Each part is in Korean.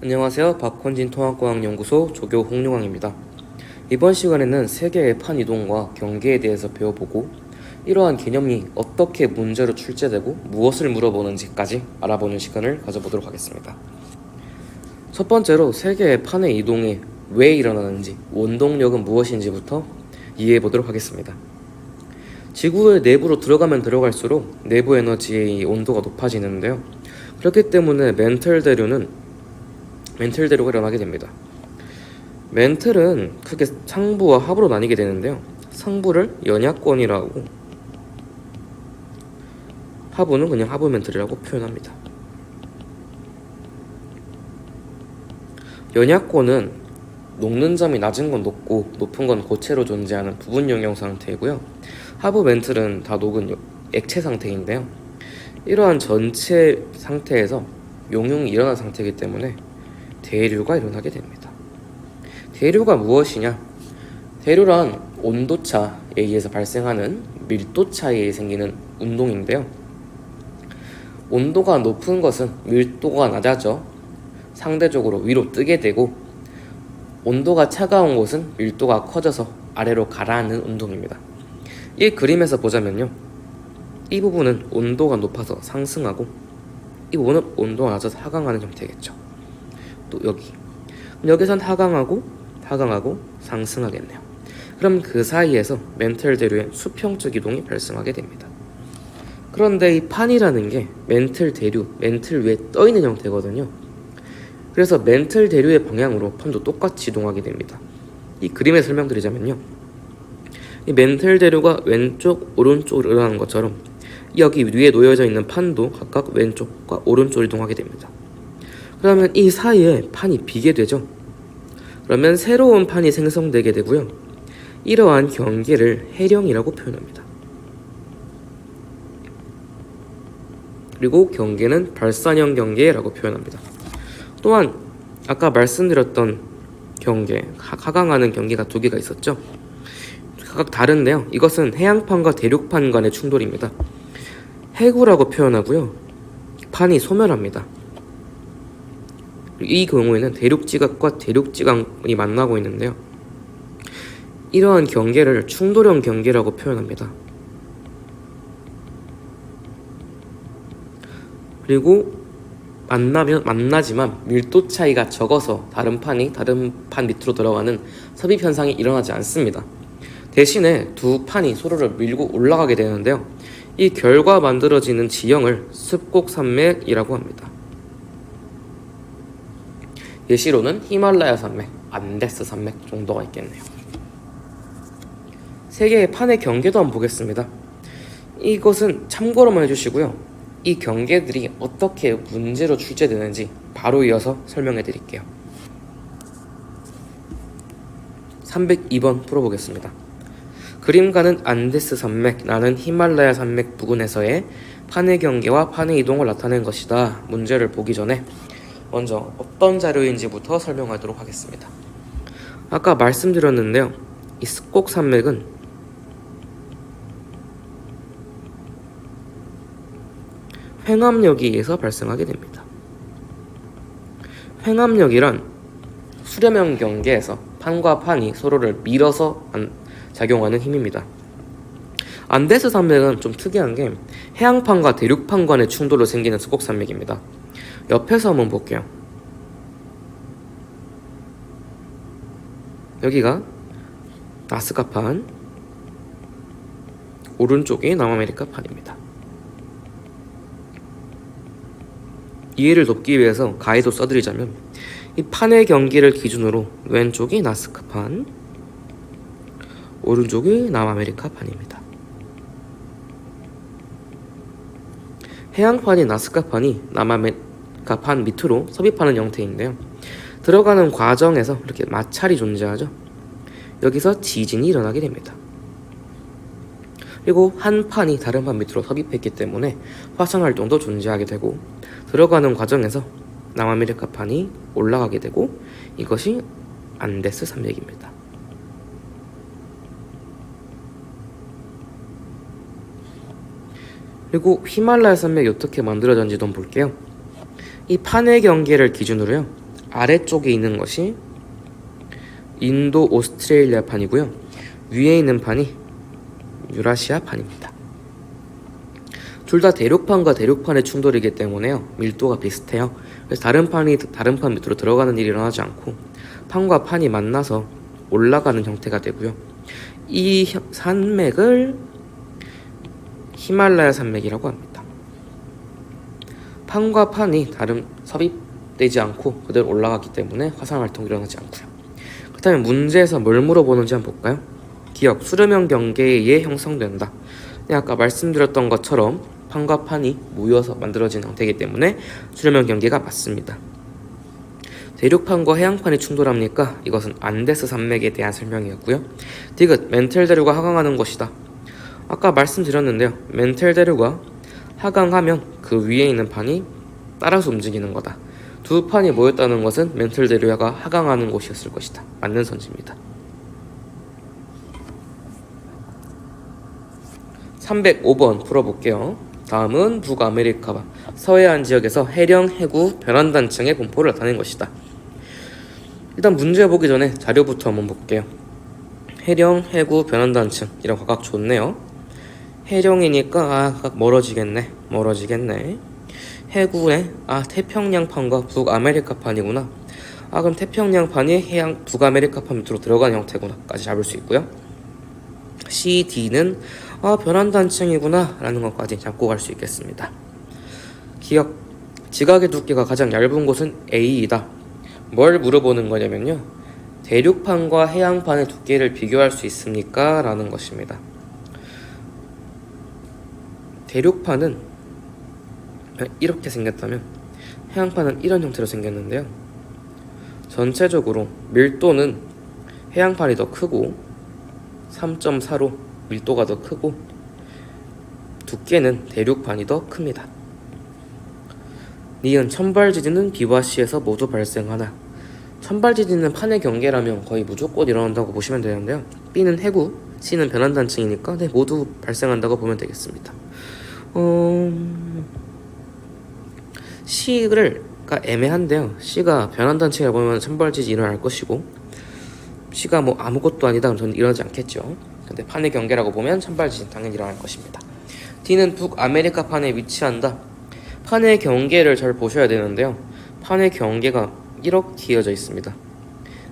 안녕하세요. 박헌진 통합과학연구소 조교 홍용왕입니다. 이번 시간에는 세계의 판 이동과 경계에 대해서 배워보고 이러한 개념이 어떻게 문제로 출제되고 무엇을 물어보는지까지 알아보는 시간을 가져보도록 하겠습니다. 첫 번째로 세계의 판의 이동이 왜 일어나는지, 원동력은 무엇인지부터 이해해 보도록 하겠습니다. 지구의 내부로 들어가면 들어갈수록 내부 에너지의 온도가 높아지는데요. 그렇기 때문에 멘틀 대류는 멘틀 대류가 일어나게 됩니다. 멘틀은 크게 상부와 하부로 나뉘게 되는데요. 상부를 연약권이라고 하부는 그냥 하부 멘틀이라고 표현합니다. 연약권은 녹는 점이 낮은 건 녹고 높은 건 고체로 존재하는 부분 용형 상태이고요. 하부 멘틀은 다 녹은 액체 상태인데요. 이러한 전체 상태에서 용융이 일어난 상태이기 때문에 대류가 일어나게 됩니다. 대류가 무엇이냐? 대류란 온도차에 의해서 발생하는 밀도 차이에 생기는 운동인데요. 온도가 높은 것은 밀도가 낮아져 상대적으로 위로 뜨게 되고 온도가 차가운 곳은 밀도가 커져서 아래로 가라앉는 운동입니다. 이 그림에서 보자면요. 이 부분은 온도가 높아서 상승하고 이 부분은 온도가 낮아서 하강하는 형태겠죠. 또 여기 여기선 하강하고 하강하고 상승하겠네요. 그럼 그 사이에서 멘틀 대류의 수평적 이동이 발생하게 됩니다. 그런데 이 판이라는 게 멘틀 대류, 멘틀 위에 떠 있는 형태거든요. 그래서 멘틀 대류의 방향으로 판도 똑같이 이동하게 됩니다. 이 그림에 설명드리자면요. 이 멘틀 대류가 왼쪽, 오른쪽으로 일어나는 것처럼 여기 위에 놓여져 있는 판도 각각 왼쪽과 오른쪽으로 이동하게 됩니다. 그러면 이 사이에 판이 비게 되죠. 그러면 새로운 판이 생성되게 되고요. 이러한 경계를 해령이라고 표현합니다. 그리고 경계는 발산형 경계라고 표현합니다. 또한 아까 말씀드렸던 경계, 하강하는 경계가 두 개가 있었죠. 각각 다른데요. 이것은 해양판과 대륙판 간의 충돌입니다. 해구라고 표현하고요. 판이 소멸합니다. 이 경우에는 대륙지각과 대륙지각이 만나고 있는데요. 이러한 경계를 충돌형 경계라고 표현합니다. 그리고 만나면 만나지만 밀도 차이가 적어서 다른 판이 다른 판 밑으로 들어가는 섭입 현상이 일어나지 않습니다. 대신에 두 판이 서로를 밀고 올라가게 되는데요. 이 결과 만들어지는 지형을 습곡 산맥이라고 합니다. 예시로는 히말라야 산맥, 안데스 산맥 정도가 있겠네요. 세계의 판의 경계도 한번 보겠습니다. 이것은 참고로만 해주시고요. 이 경계들이 어떻게 문제로 출제되는지 바로 이어서 설명해 드릴게요. 302번 풀어보겠습니다. 그림가는 안데스 산맥, 나는 히말라야 산맥 부근에서의 판의 경계와 판의 이동을 나타낸 것이다. 문제를 보기 전에 먼저 어떤 자료인지부터 설명하도록 하겠습니다. 아까 말씀드렸는데요. 이 스곡 산맥은 횡압력에 의해서 발생하게 됩니다. 횡압력이란 수렴형 경계에서 판과 판이 서로를 밀어서 작용하는 힘입니다. 안데스 산맥은 좀 특이한 게 해양판과 대륙판 간의 충돌로 생기는 스곡 산맥입니다. 옆에서 한번 볼게요. 여기가 나스카판, 오른쪽이 남아메리카 판입니다. 이해를 돕기 위해서 가이드 써드리자면 이 판의 경기를 기준으로 왼쪽이 나스카판, 오른쪽이 남아메리카 판입니다. 해양판이 나스카판이 남아메 리카 판 밑으로 섭입하는 형태인데요. 들어가는 과정에서 이렇게 마찰이 존재하죠. 여기서 지진이 일어나게 됩니다. 그리고 한 판이 다른 판 밑으로 섭입했기 때문에 화산 활동도 존재하게 되고 들어가는 과정에서 남아메리카 판이 올라가게 되고 이것이 안데스 산맥입니다. 그리고 히말라야 산맥이 어떻게 만들어졌는지 좀 볼게요. 이 판의 경계를 기준으로요. 아래쪽에 있는 것이 인도 오스트레일리아 판이고요. 위에 있는 판이 유라시아 판입니다. 둘 다 대륙판과 대륙판의 충돌이기 때문에요. 밀도가 비슷해요. 그래서 다른 판이 다른 판 밑으로 들어가는 일이 일어나지 않고 판과 판이 만나서 올라가는 형태가 되고요. 이 형- 산맥을 히말라야 산맥이라고 합니다. 판과 판이 다른 섭입되지 않고 그대로 올라가기 때문에 화산 활동이 일어나지 않고요. 그렇다면 문제에서 뭘 물어보는지 한번 볼까요? 기억 수렴형 경계에 의해 형성된다. 네, 아까 말씀드렸던 것처럼 판과 판이 모여서 만들어진 형태이기 때문에 수렴형 경계가 맞습니다. 대륙판과 해양판이 충돌합니까? 이것은 안데스 산맥에 대한 설명이었고요. 디귿 멘텔 대류가 하강하는 것이다. 아까 말씀드렸는데요. 멘텔 대류가 하강하면 그 위에 있는 판이 따라서 움직이는 거다. 두 판이 모였다는 것은 멘틀 대류가 하강하는 곳이었을 것이다. 맞는 선지입니다. 305번 풀어볼게요. 다음은 북아메리카 서해안 지역에서 해령, 해구, 변환단층의 분포를 나타낸 것이다. 일단 문제 보기 전에 자료부터 한번 볼게요. 해령, 해구, 변환단층 이런 각각 좋네요. 해령이니까 아 멀어지겠네, 멀어지겠네. 해구에 아 태평양판과 북아메리카판이구나. 아 그럼 태평양판이 해양 북아메리카판 밑으로 들어간 형태구나까지 잡을 수 있고요. CD는 아 변환 단층이구나 라는 것까지 잡고 갈 수 있겠습니다. 기억 지각의 두께가 가장 얇은 곳은 A이다. 뭘 물어보는 거냐면요. 대륙판과 해양판의 두께를 비교할 수 있습니까? 라는 것입니다. 대륙판은 이렇게 생겼다면 해양판은 이런 형태로 생겼는데요. 전체적으로 밀도는 해양판이 더 크고 3.4로 밀도가 더 크고 두께는 대륙판이 더 큽니다. 니은 천발 지진은 B와 C에서 모두 발생하나 천발 지진은 판의 경계라면 거의 무조건 일어난다고 보시면 되는데요. B는 해구, C는 변환단층이니까 네, 모두 발생한다고 보면 되겠습니다. 어... C가 애매한데요. C가 변환단층이라 보면 천발지진이 일어날 것이고 C가 뭐 아무것도 아니다 그럼 저는 일어나지 않겠죠. 근데 판의 경계라고 보면 천발지진 당연히 일어날 것입니다. D는 북아메리카 판에 위치한다. 판의 경계를 잘 보셔야 되는데요. 판의 경계가 이렇게 이어져 있습니다.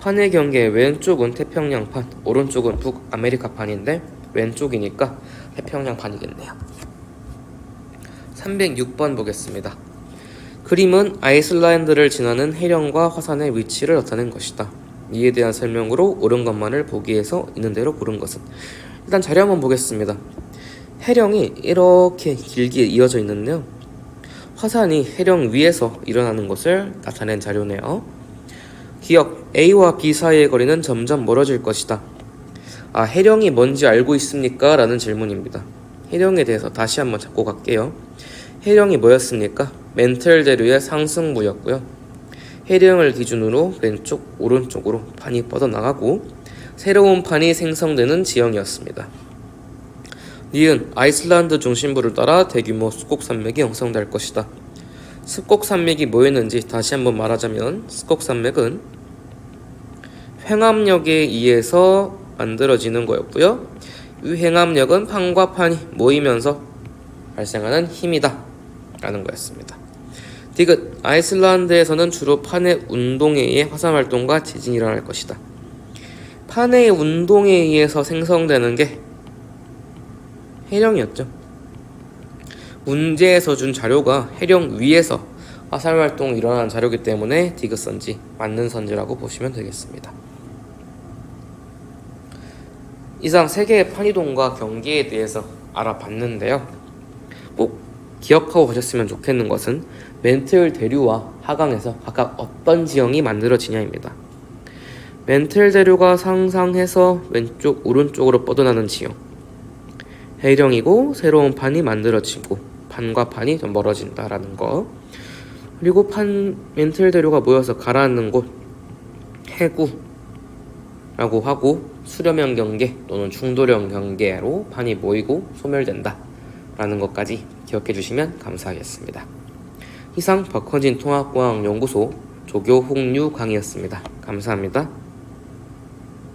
판의 경계 왼쪽은 태평양판, 오른쪽은 북아메리카판인데 왼쪽이니까 태평양판이겠네요. 306번 보겠습니다. 그림은 아이슬란드를 지나는 해령과 화산의 위치를 나타낸 것이다. 이에 대한 설명으로 옳은 것만을 보기에서 있는 대로 고른 것은 일단 자료 한번 보겠습니다. 해령이 이렇게 길게 이어져 있는데요. 화산이 해령 위에서 일어나는 것을 나타낸 자료네요. 기억 A와 B 사이의 거리는 점점 멀어질 것이다. 아, 해령이 뭔지 알고 있습니까? 라는 질문입니다. 해령에 대해서 다시 한번 잡고 갈게요. 해령이 뭐였습니까? 멘틀 대류의 상승부였고요. 해령을 기준으로 왼쪽, 오른쪽으로 판이 뻗어나가고 새로운 판이 생성되는 지형이었습니다. 니은 아이슬란드 중심부를 따라 대규모 습곡 산맥이 형성될 것이다. 습곡 산맥이 뭐였는지 다시 한번 말하자면 습곡 산맥은 횡압력에 의해서 만들어지는 거였고요. 이 횡압력은 판과 판이 모이면서 발생하는 힘이다 라는 거였습니다. 디귿 아이슬란드에서는 주로 판의 운동에 의해 화산 활동과 지진이 일어날 것이다. 판의 운동에 의해서 생성되는 게 해령이었죠. 문제에서 준 자료가 해령 위에서 화산 활동이 일어나는 자료이기 때문에 디귿 선지 맞는 선지라고 보시면 되겠습니다. 이상 세 개의 판이동과 경계에 대해서 알아봤는데요. 꼭 기억하고 가셨으면 좋겠는 것은 멘틀 대류와 하강에서 각각 어떤 지형이 만들어지냐입니다. 멘틀 대류가 상상해서 왼쪽 오른쪽으로 뻗어나는 지형 해령이고 새로운 판이 만들어지고 판과 판이 좀 멀어진다라는 거 그리고 판 멘틀 대류가 모여서 가라앉는 곳 해구라고 하고 수렴형 경계 또는 충돌형 경계로 판이 모이고 소멸된다 라는 것까지 기억해 주시면 감사하겠습니다. 이상 박헌진 통합과학연구소 조교 홍유 강의였습니다. 감사합니다.